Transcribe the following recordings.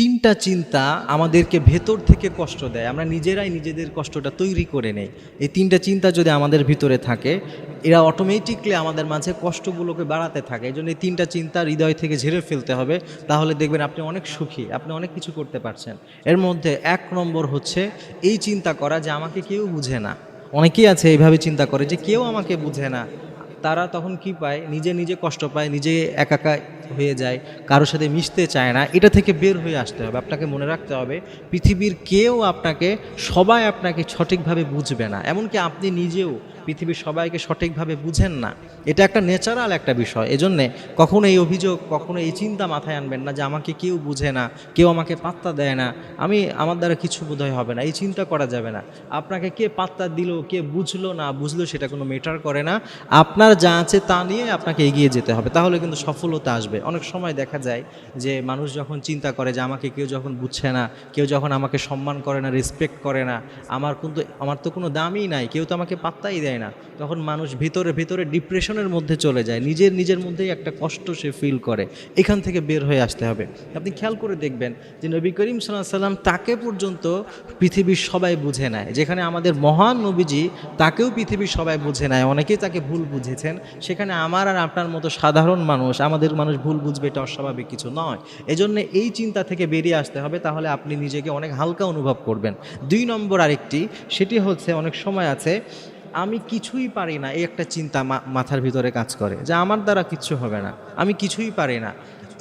তিনটা চিন্তা আমাদেরকে ভেতর থেকে কষ্ট দেয়। আমরা নিজেরাই নিজেদের কষ্টটা তৈরি করে নেই। এই তিনটা চিন্তা যদি আমাদের ভিতরে থাকে, এরা অটোমেটিকলি আমাদের মাঝে কষ্টগুলোকে বাড়াতে থাকে। এই জন্য এই তিনটা চিন্তা হৃদয় থেকে ঝেড়ে ফেলতে হবে। তাহলে দেখবেন আপনি অনেক সুখী, আপনি অনেক কিছু করতে পারছেন। এর মধ্যে এক নম্বর হচ্ছে এই চিন্তা করা যে আমাকে কেউ বুঝে না। অনেকেই আছে এইভাবে চিন্তা করে যে কেউ আমাকে বুঝে না। তারা তখন কি পায়? নিজে নিজে কষ্ট পায়, নিজে একাকা হয়ে যায়, কারোর সাথে মিশতে চায় না, এটা থেকে বের হয়ে আসতে হবে। আপনাকে মনে রাখতে হবে, পৃথিবীর কেউ আপনাকে, সবাই আপনাকে সঠিকভাবে বুঝবে না। এমনকি আপনি নিজেও পৃথিবীর সবাইকে সঠিকভাবে বুঝেন না। এটা একটা ন্যাচারাল একটা বিষয়। এজন্যে কখনো এই অভিযোগ, কখনো এই চিন্তা মাথায় আনবেন না যে আমাকে কেউ বুঝে না, কেউ আমাকে পাত্তা দেয় না। আমি, আমার দ্বারা কিছু বোধহয় হবে না, এই চিন্তা করা যাবে না। আপনাকে কে পাত্তা দিল, কে বুঝলো, না বুঝলো, সেটা কোনো মেটার করে না। আপনার যা আছে তা নিয়ে আপনাকে এগিয়ে যেতে হবে। তাহলে কিন্তু সফলতা আসবে। অনেক সময় দেখা যায় যে মানুষ যখন চিন্তা করে যে আমাকে কেউ যখন বুঝছে না, কেউ যখন আমাকে সম্মান করে না রেসপেক্ট করে না, আমার কিন্তু, আমার তো কোনো দামই নাই, কেউ তো আমাকে পাত্তাই দেয় না, তখন মানুষ ভিতরে ভিতরে ডিপ্রেশনের মধ্যে চলে যায়, নিজের নিজের মধ্যেই একটা কষ্ট সে ফিল করে, এখান থেকে বের হয়ে আসতে হবে। আপনি খেয়াল করে দেখবেন যে নবী করিম সাল্লাহ সাল্লাম তাকে পর্যন্ত পৃথিবীর সবাই বুঝে নেয় যেখানে আমাদের মহান নবীজি তাকেও পৃথিবীর সবাই বুঝে নেয় অনেকেই তাকে ভুল বুঝেছেন, সেখানে আমার আর আপনার মতো সাধারণ মানুষ, আমাদের মানুষ ভুল বুঝবে, এটা অস্বাভাবিক কিছু নয়। এজন্য এই চিন্তা থেকে বেরিয়ে আসতে হবে, তাহলে আপনি নিজেকে অনেক হালকা অনুভব করবেন। দুই নম্বর আরেকটি, সেটি হচ্ছে অনেক সময় আছে, আমি কিছুই পারি না, এই একটা চিন্তা মাথার ভিতরে কাজ করে যে আমার দ্বারা কিচ্ছু হবে না, আমি কিছুই পারি না।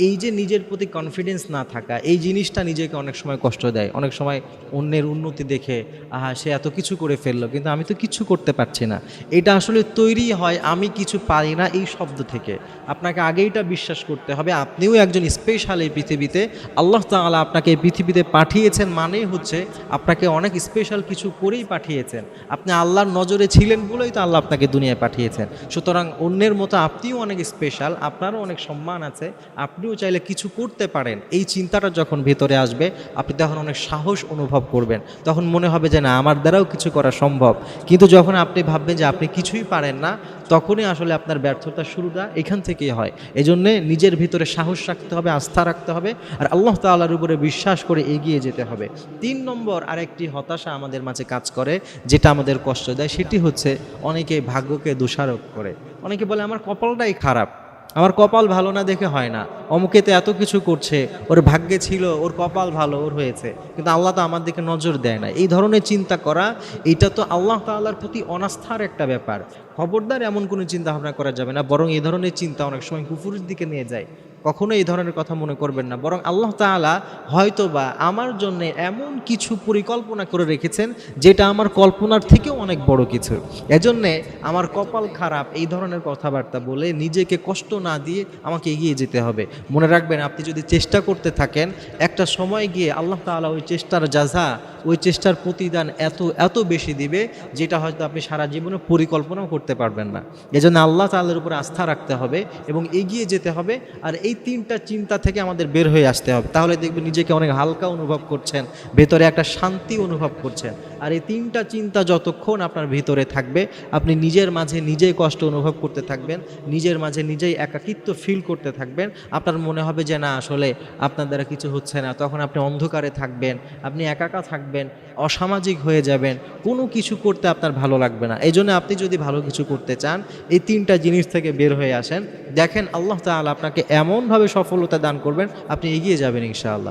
এই যে নিজের প্রতি কনফিডেন্স না থাকা, এই জিনিসটা নিজেকে অনেক সময় কষ্ট দেয়। অনেক সময় অন্যের উন্নতি দেখে, আহা, সে এত কিছু করে ফেলল, কিন্তু আমি তো কিছু করতে পারছি না। এটা আসলে তৈরি হয়, আমি কিছু পারি না, এই শব্দ থেকে। আপনাকে আগেইটা বিশ্বাস করতে হবে, আপনিও একজন স্পেশাল এই পৃথিবীতে। আল্লাহ তাআলা আপনাকে এই পৃথিবীতে পাঠিয়েছেন মানেই হচ্ছে, আপনাকে অনেক স্পেশাল কিছু করেই পাঠিয়েছেন। আপনি আল্লাহর নজরে ছিলেন বলেই তো আল্লাহ আপনাকে দুনিয়ায় পাঠিয়েছেন। সুতরাং অন্যের মতো আপনিও অনেক স্পেশাল আপনারও অনেক সম্মান আছে, আপনিও চাইলে কিছু করতে পারেন। এই চিন্তাটা যখন ভেতরে আসবে, আপনি তখন অনেক সাহস অনুভব করবেন। তখন মনে হবে যে, না, আমার দ্বারাও কিছু করা সম্ভব। কিন্তু যখন আপনি ভাববেন যে, আপনি কিছুই পারেন না, তখনই আসলে আপনার ব্যর্থতার শুরুটা এখান থেকেই হয়। এজন্যে নিজের ভিতরে সাহস রাখতে হবে, আস্থা রাখতে হবে, আর আল্লাহ তাআলার উপরে বিশ্বাস করে এগিয়ে যেতে হবে। তিন নম্বর আরেকটি হতাশা আমাদের মাঝে কাজ করে, যেটা আমাদের কষ্ট দেয়, সেটি হচ্ছে অনেকে ভাগ্যকে দোষারোপ করে। অনেকে বলে, আমার কপালটাই খারাপ। আমার কপাল ভালো না দেখে হয় না। অমুকে তো এত কিছু করছে, ওর ভাগ্যে ছিল, ওর কপাল ভালো, ওর হয়েছে। কিন্তু আল্লাহ তো আমার দিকে নজর দেয় না। এই ধরনের চিন্তা করা, এটা তো আল্লাহ তাল্লার প্রতি অনাস্থার একটা ব্যাপার। খবরদার এমন কোনো চিন্তা ভাবনা করা যাবে না, বরং এই ধরনের চিন্তা অনেক সময় কুফুরের দিকে নিয়ে যায়। কখনো এই ধরনের কথা মনে করবেন না। বরং আল্লাহ তাআলা হয়তো বা আমার জন্য এমন কিছু পরিকল্পনা করে রেখেছেন, যেটা আমার কল্পনার থেকেও অনেক বড় কিছু। এজন্যে আমার কপাল খারাপ এই ধরনের কথাবার্তা বলে নিজেকে কষ্ট না দিয়ে আমাকে এগিয়ে যেতে হবে। মনে রাখবেন, আপনি যদি চেষ্টা করতে থাকেন, একটা সময় গিয়ে আল্লাহ তাআলা ওই চেষ্টার যাজা ওই চেষ্টার প্রতিদান এত এত বেশি দিবে, যেটা হয়তো আপনি সারা জীবনে পরিকল্পনাও করতে পারবেন না। এজন্য আল্লাহ তাআলার উপরে আস্থা রাখতে হবে এবং এগিয়ে যেতে হবে। আর এই তিনটা চিন্তা থেকে আমাদের বের হয়ে আসতে হবে। তাহলে দেখবেন নিজেকে অনেক হালকা অনুভব করছেন, ভেতরে একটা শান্তি অনুভব করছেন। আর এই তিনটা চিন্তা যতক্ষণ আপনার ভিতরে থাকবে, আপনি নিজের মাঝে নিজেই কষ্ট অনুভব করতে থাকবেন, নিজের মাঝে নিজেই একাকিত্ব ফিল করতে থাকবেন। আপনার মনে হবে যে, না, আসলে আপনার দ্বারা কিছু হচ্ছে না। তখন আপনি অন্ধকারে থাকবেন, আপনি একাকা থাকবেন, অসামাজিক হয়ে যাবেন, কোনো কিছু করতে আপনার ভালো লাগবে না। এই জন্য আপনি যদি ভালো কিছু করতে চান, এই তিনটা জিনিস থেকে বের হয়ে আসেন। দেখেন আল্লাহ তাআলা আপনাকে এমনভাবে সফলতা দান করবেন আপনি এগিয়ে যাবেন ইনশাআল্লাহ।